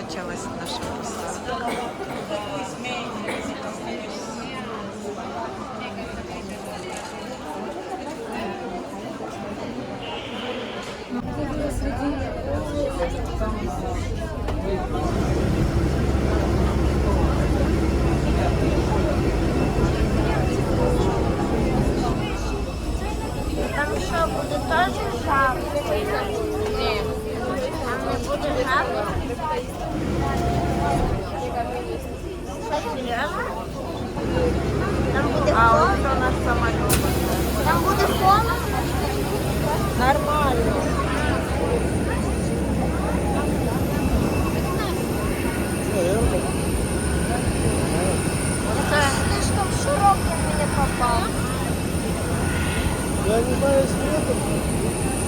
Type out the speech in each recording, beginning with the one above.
Почалась наша посадка. Там що, буде теж жабка? Ні. Там не буде жабки? Що, серйозно? Там буде А холодно? ось у нас самоліт. Там буде холодно? Нормально. Это слишком широко мне попал. Я не знаю если Де?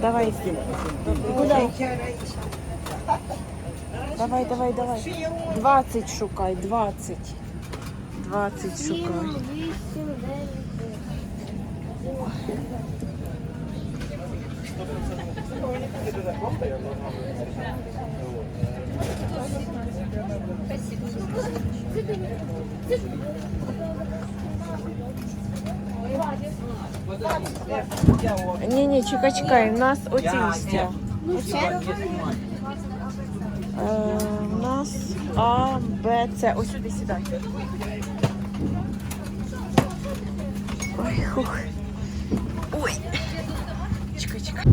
Давай. Куда? Давай, давай, давай. 20 шукай, 20. 20 шукай. Дев'ять. Ні, ні, чекай, чекай, у нас оці все. Оце? Е, у нас А, Б, С. Ось сюди сідай. Ой, хух. Ой. Чекай, чекай.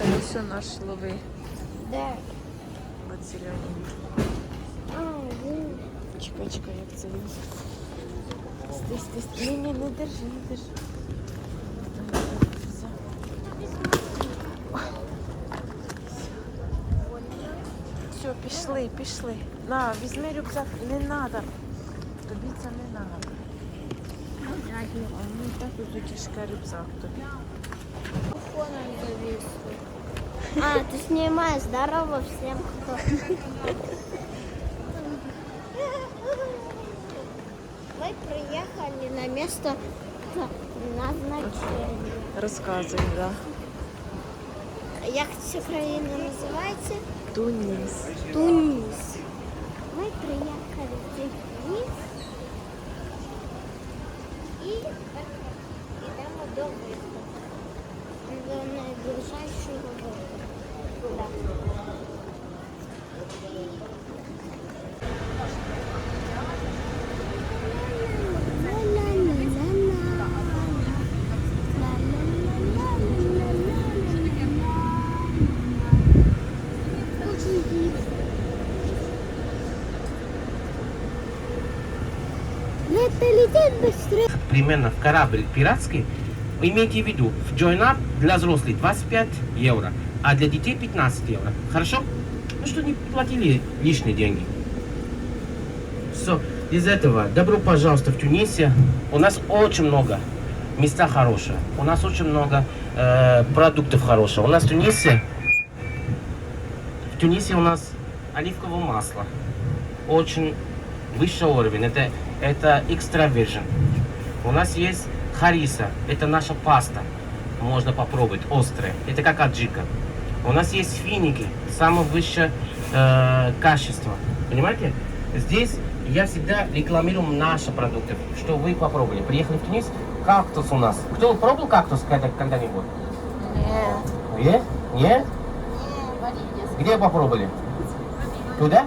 Это все наш лови. Де? От зелененький. А, він. Чекай, чекай, як це він. Стій, стій, стій. Ні, ні, не держи, не держи. Все. Пішли, пішли. На, візьми рюкзак. Не треба. Тобі це не треба. А ну і так тут тяжка рюкзак тобі. Телефоном зависли. А, ты снимаешь. Здорово всем, кто... Мы приехали на место назначения. Розказуй, да. Як ця країна називається? Туніс. Туніс. Ми приїхали в Туніс і йдемо до виходу. До найближайшого виходу. Примерно в корабль пиратский, имейте в виду, в Join Up для взрослых 25 евро, а для детей 15 евро. Хорошо? Ну что не платили лишние деньги. Все, из этого добро пожалуйста в Тунисе. У нас очень много места хорошие. У нас очень много э, продуктов хороших. У нас в Тунисе, в Тунисе у нас оливковое масло. Очень высший уровень. Это, это extra virgin. У нас есть хариса. Это наша паста. Можно попробовать. Острая. Это как аджика. У нас есть финики. Самое высшее э, качество. Понимаете? Здесь я всегда рекламирую наши продукты, что вы попробовали. Приехали в Тунис, кактус у нас. Кто пробовал кактус когда- когда-нибудь? Нет. Нет? Где попробовали? Туда?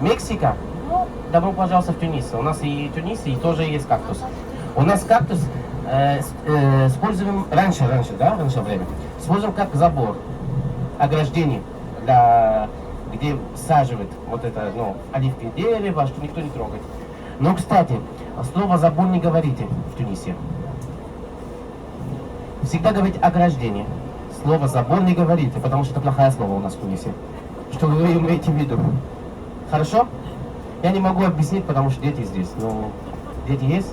Мексика? Ну, добро пожаловать в Тунис. У нас и Тунис, и тоже есть кактус. У нас кактус э, э, используем раньше, раньше, да, раньше время. Используем как забор, ограждение, для, где саживают вот это, ну, оливки дерево, что никто не трогает. Но, кстати, слово забор не говорите в Тунисе. Всегда говорите ограждение. Слово забор не говорите, потому что это плохое слово у нас в Тунисе. Что вы имеете в виду? Хорошо? Я не могу объяснить, потому что дети здесь. Но дети есть?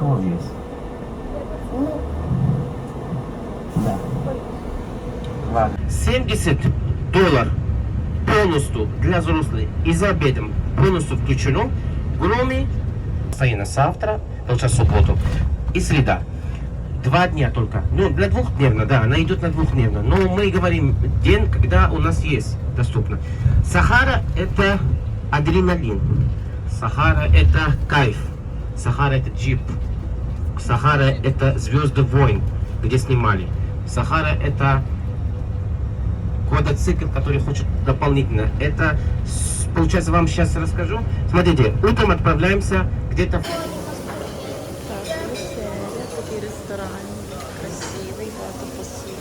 О, есть. Да. Ладно. 70 долларов полностью для взрослых и за обедом полностью включено, кроме постоянно завтра, получается субботу и среда. Два дня только. Ну, для двухдневно, да, она идет на двухдневно. Но мы говорим день, когда у нас есть доступно. Сахара это адреналин. Сахара это кайф. Сахара это джип. Сахара это звезды войн, где снимали. Сахара это квадроцикл, который хочет дополнительно. Это, получается, вам сейчас расскажу. Смотрите, утром отправляемся где-то в Так, вечеря, такий ресторан. Красивий, багато посуд.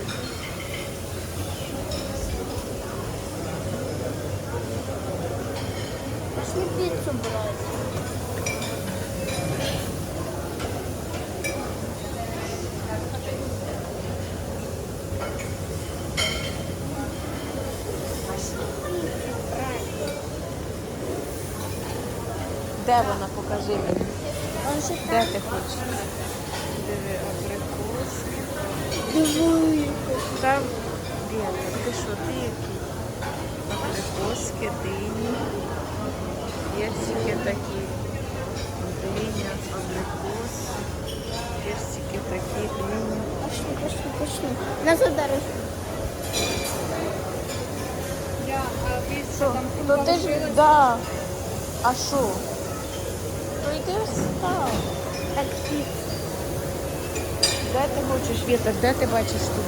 Пошли пиццу брать. Де вона? Покажи мені. Он же Де ти хочеш? Диви, абрикоски. Диви. Там білий. Ти що, ти який? Дині. Персики такі. Диня, абрикос. Персики такі, дині. Пошли, пошли, пошли. Назад дорожку. Що? Ну ти ж, да. А що? То йди встав. Таксі. Де ти хочеш, Віта, де ти бачиш тут?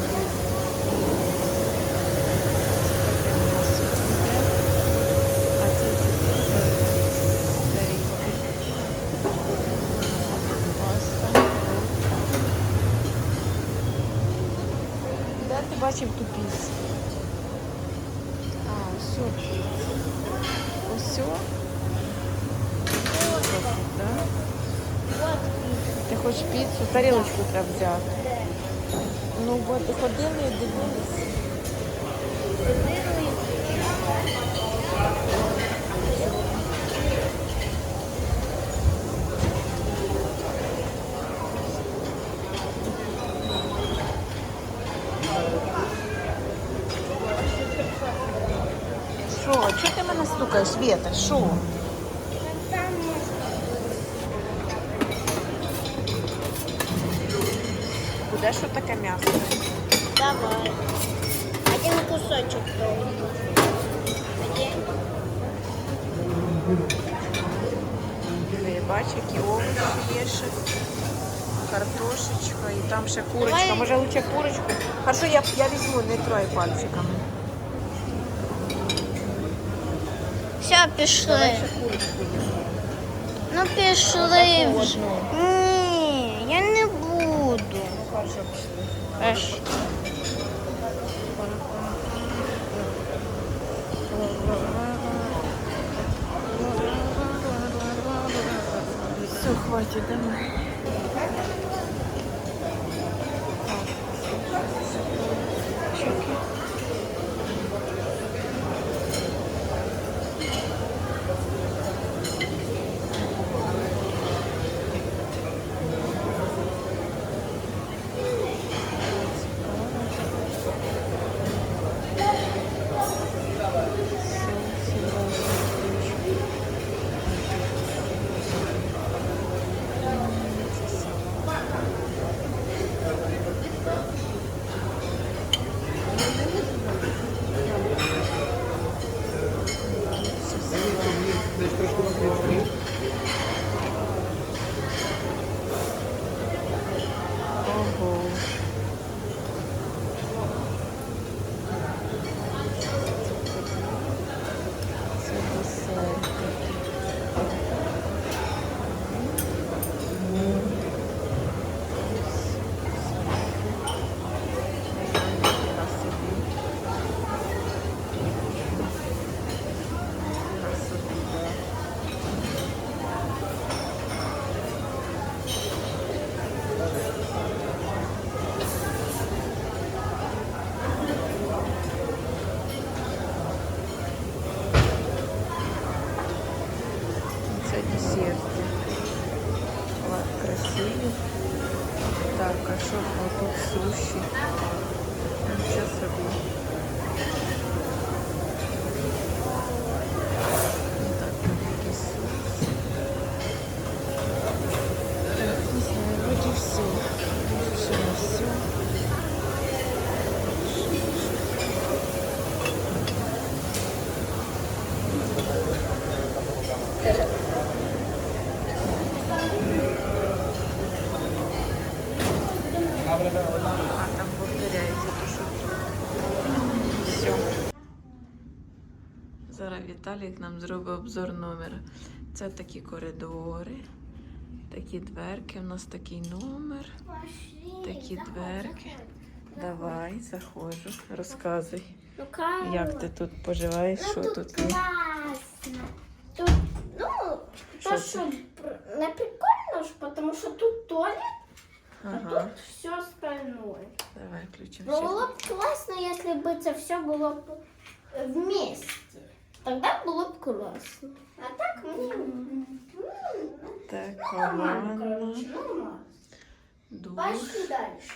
А це Де ти бачив ту пісню? А, все. Ось. Да? Хочеш піцу? Тарілочку треба взяти. Ну, бо ти ходили і дивилися. Що? Чого ти мене стукаєш, Света? Що? не трой пальчиками. Все, пішли. Давай ще курочку візьму. Ну пішли Таку вже. одну. Ні, я не буду. Ну, хорошо, пішли. Еш. Все, хватит, давай. Десерти. Вот, красиві. Так, а що вот тут суші? Нічого собі. Ну, Так, тут якісь суші. Так, не знаю, вроді все. Ще не все. А там повторяється то, що все. Зараз Віталік нам зробить обзор номера. Це такі коридори, такі дверки. У нас такий номер, такі дверки. Давай, заходжу, розказуй, Ну как? як ти тут поживаєш, що Ну, тут є. классно. Тут, ну, Що то, це? что пр- не прикольно ж, потому что тут туалет, а Ага, тут все остальное. давай включимо. Но ще. было бы классно, если бы это все было бы вместе. Тогда было бы классно. А так мне... м, Так, Нормально, короче, нормально. душ. Пошли дальше.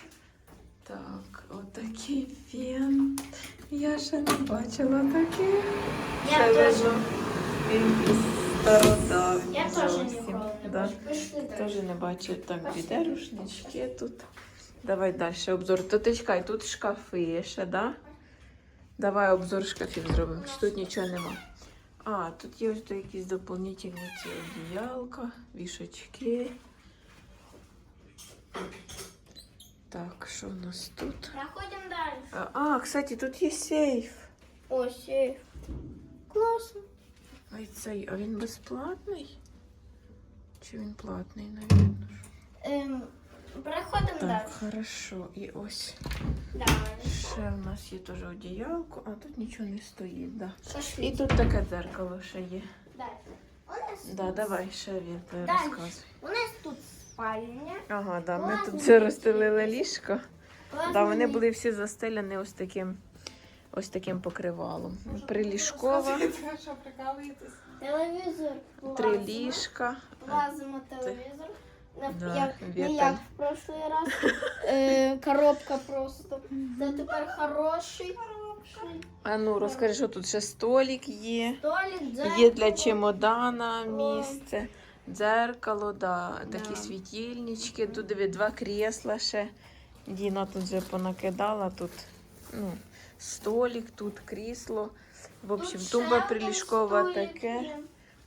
Так, отакий фен. Я ще не бачила таких. Я Це тоже. видно, Він із стародавній Я зовсім. ніколи не Да. бачу. Пішли далі. Теж не бачу. Так, дві рушнички тут. Давай далі обзор. То ти чекай, тут шкафи ще, да? Давай обзор шкафів зробимо. Чи тут нічого нема? А, тут є ось якісь доповнительні ці одіялка, вішачки. Так, що в нас тут? Проходим дальше. А, а, кстати, тут є сейф. О, сейф. Классно. Ай, цей, а він безплатний? Чи він платний, навірно? Ем, проходим Так, дальше. хорошо. І ось Далі. ще в нас є теж одіялко, а тут нічого не стоїть, да. І тут таке дзеркало ще є. Далі. У нас, Да, давай ще від Дальше. розказуй. у нас тут спальня. Ага, да, ми тут все розстелили ліжко. Да, вони були всі застеляні ось таким, ось таким покривалом. Приліжкова, Телевізор. три плазма. ліжка. Плазма телевізор. Да, як, не як в прошлий раз. Е, коробка просто. Це тепер хороший. А ну розкажи, що тут ще столик є. Столик, дзеркало. Є для чемодана місце, дзеркало, да, такі Да. світильнички. Тут диви, два крісла ще. Діна тут вже понакидала. Тут ну, столик, тут крісло. В общем, Тут тумба приліжкова таке.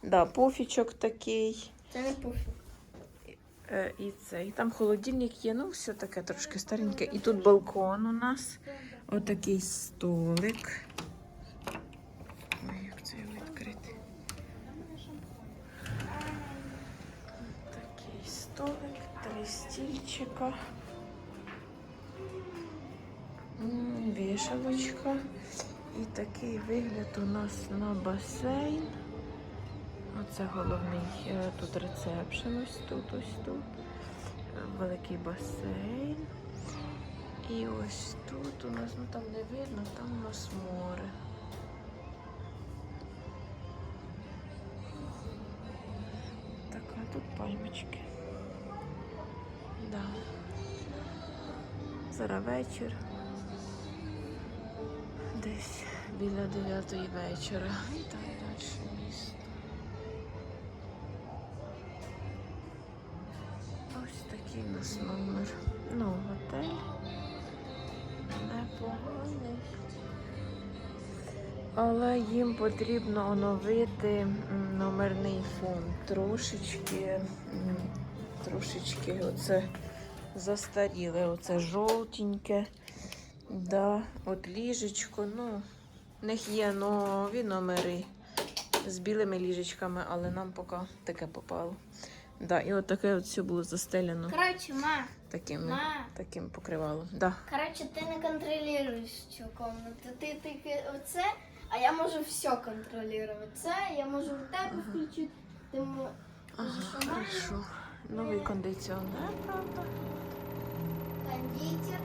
Да, пуфічок такий. Це не пуфік. Е, і це. І там холодильник є, ну все таке трошки стареньке. І тут балкон у нас. Отакий столик. Ой, як це його відкрити? Такий столик, три стільчика. Вішалочка. І такий вигляд у нас на басейн. Оце головний е, тут ресепшн, ось тут, ось тут. Е, Великий басейн. І ось тут у нас, ну там не видно, там у нас море. Так, а тут пальмочки. Да. Зараз вечір. Десь біля 9 вечора. І так далі нас номер. Ну, готель. Непоганий. Але їм потрібно оновити номерний фонд. Трошечки, трошечки оце застаріле, оце жовтеньке. Да, от ліжечко, ну, в них є нові номери з білими ліжечками, але нам поки таке попало. Да, і от таке от все було застеляно Коротше, ма, таким, ма. таким покривалом. Да. Коротше, ти не контролюєш цю комнату. Ти тільки оце, а я можу все контролювати. Це я можу в тебе включити. Ти мо- Ага, Зажимаємо. хорошо. Новий кондиціонер, правда? кондитер.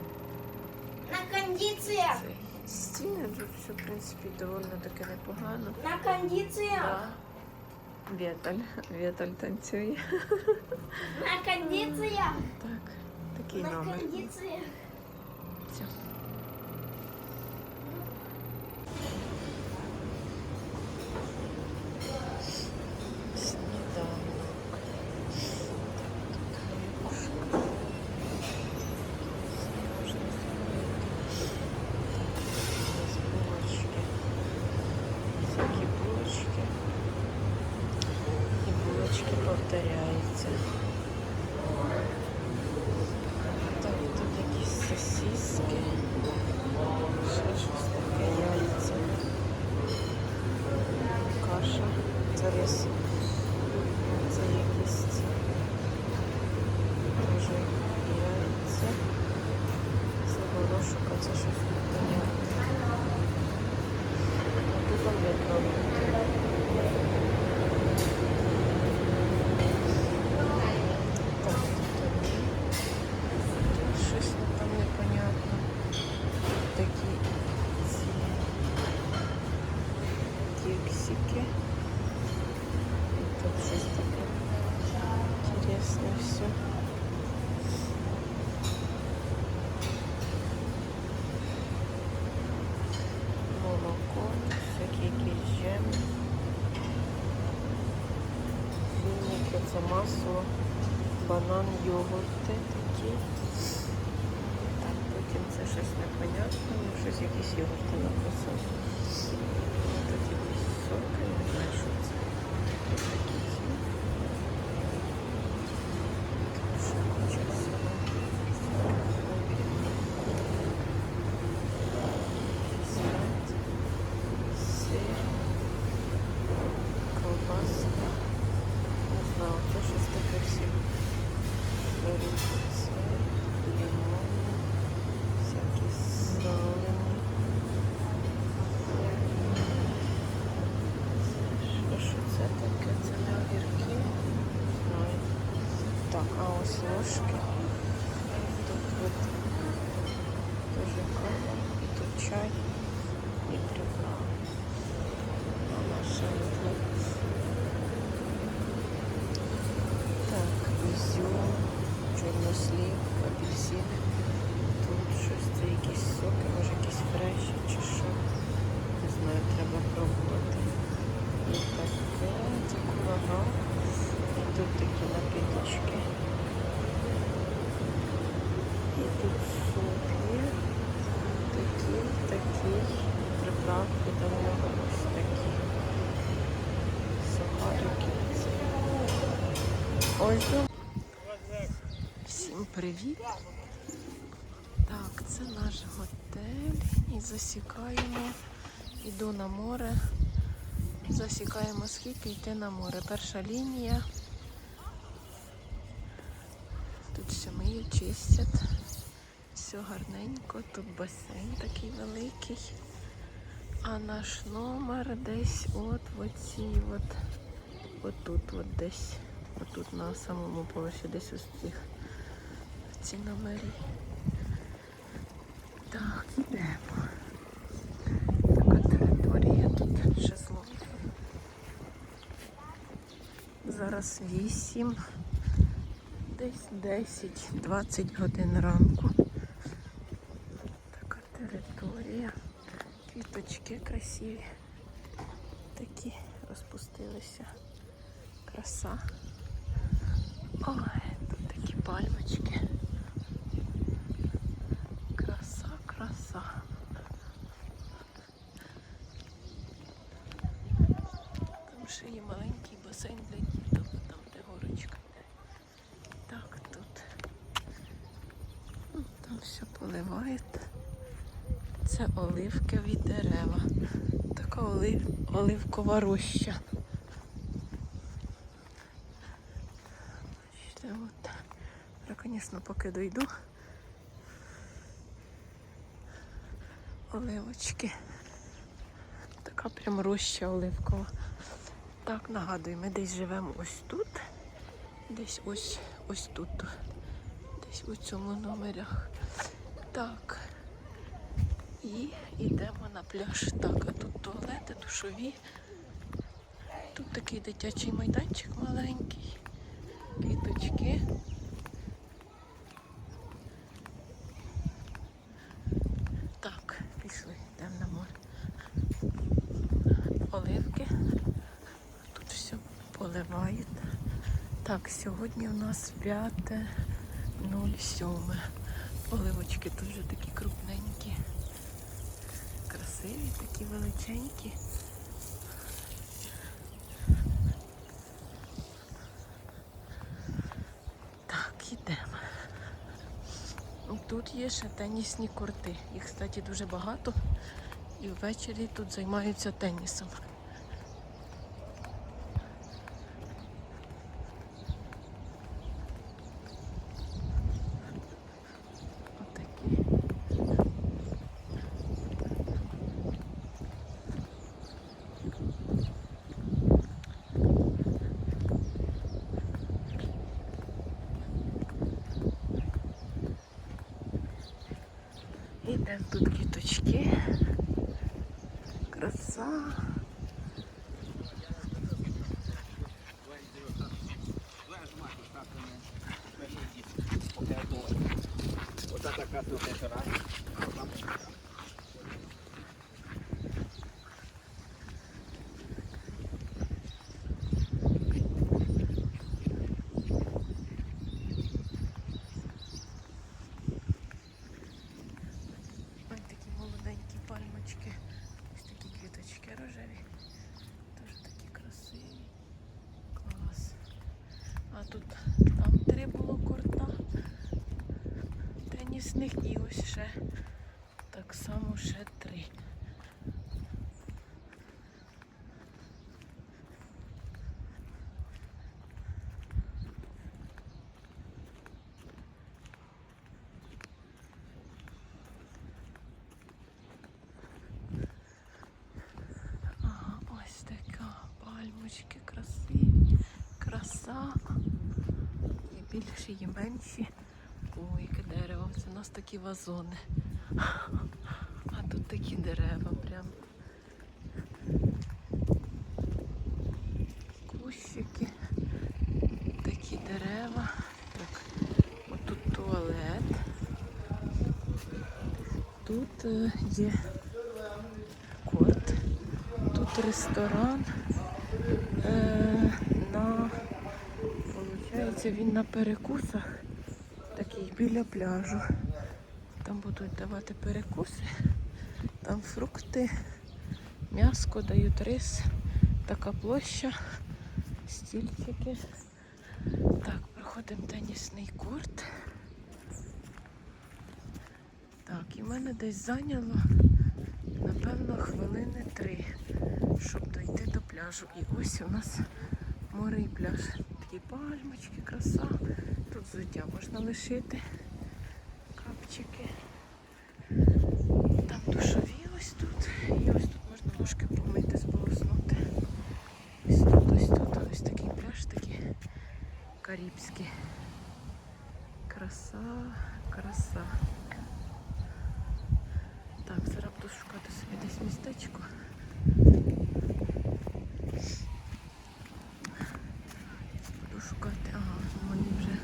На кондиціях. Цей. Стіни тут все, в принципі, доволі таке непогано. На кондиціях. Да. Віталь, Віталь танцює. На кондиціях. Так, такий На номер. кондиціях. Все. Сніданок. Можна булочки. Всякі булочки. І булочки повторяються. Так, тут якісь сосиски. Ще щось таке яйця. Каша. Це рис. Це якісь ці. Дуже яйця. Це горошок, а це щось непонятне. А тут видно. Так, тут такі. Тут щось там непонятно. Такі ці кексики. І тут щось таке інтересне все. Молоко, всякі якісь джеми. Фіники, це масло, банан, йогурти такі. Так, потім це щось непонятне, щось якісь йогурти написано. Тут якісь соки. знаю, що це. Такі ці. Ще куча всього. Салат, сир, ковбаска. Не знаю, це щось таке всі. Горіхи, сир, лимон, всякі солені. Що, що це таке? Це не огірки? Знаю. Так, а ось ложки. Тут от теж кава, і тут чай, і приправи. А наша тут. Так, ізюм, чорнослів, апельсин. Тут щось це якісь соки, може якісь фреші чи що. Не знаю, треба пробувати. І таке, це курага. І тут такі напіточки. І тут суп є. Такі, такі. Приправки до нього ось такі. Сухарики. Це. Ось. Всім привіт. Так, це наш готель. І засікаємо. Іду на море. Засікаємо скільки йти на море. Перша лінія. Тут все миють, чистять. Все гарненько. Тут басейн такий великий. А наш номер десь от в оцій от. Отут от десь. Отут на самому поверсі десь ось цих ці номері. Так, ідемо. Така територія тут шезлонг. Зараз 8, десь 10-20 годин ранку. Така територія. Квіточки красиві. Такі розпустилися. Краса. Ой, тут такі пальмочки. Краса, краса. Там ще є маленький басейн для діток, там де горочка. Так, тут. Ну, Там все поливають. Це оливкові дерева. Така олив... оливкова роща. Бачите, от. Я, звісно, поки дойду. Оливочки. Така прям роща оливкова. Так, нагадую, ми десь живемо ось тут. Десь ось ось тут. Десь у цьому номерях. Так. І йдемо на пляж. Так, а тут туалети, душові. Тут такий дитячий майданчик маленький. Квіточки. Так, пішли, йдемо на море. Оливки. Тут все поливають. Так, сьогодні у нас 5.07. Оливочки тут вже такі крупненькі. Красиві, такі величенькі. Так, ідемо. Тут є ще тенісні корти. Їх, кстати, дуже багато. І ввечері тут займаються тенісом. Отакі. Ідемо тут квіточки. Краса. Ота така тут раз. Ось такі молоденькі пальмочки. Ось такі квіточки рожеві. Теж такі три було корта. Тенісних і ось ще. Так само ще три. Ага, ось така пальмочки красиві, краса. Є більші, є менші. Ой, яке дерево. Це у нас такі вазони. А тут такі дерева прям. Кущики. Такі дерева. Так, отут туалет. Тут е, є корт. Тут ресторан. Е, на, получається, він на перекусах, такий біля пляжу. Будуть давати перекуси, там фрукти, м'яско, дають рис, така площа, стільчики. Так, проходимо тенісний корт. Так, і мене десь зайняло, напевно, хвилини три щоб дойти до пляжу. І ось у нас море і пляж. Такі пальмочки, краса. Тут взуття можна лишити. Капчики. Там душові ось тут. І ось тут можна ножки помити, сполоснути. Ось тут, ось тут, ось такий пляж, такий карибський. Краса, краса. Так, зараз буду шукати собі десь містечко. Буду шукати. Ага, мої вже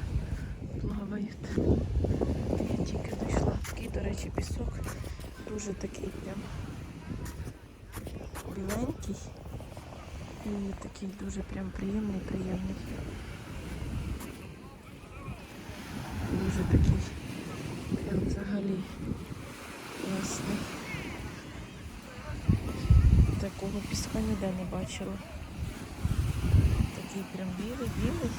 плавають. Я тільки дійшла. Такий, до речі, пісок. Дуже такий прям біленький. І такий дуже прям приємний, приємний. Дуже такий прям взагалі класний. Піска ніде не бачила. Такий прям білий, білий.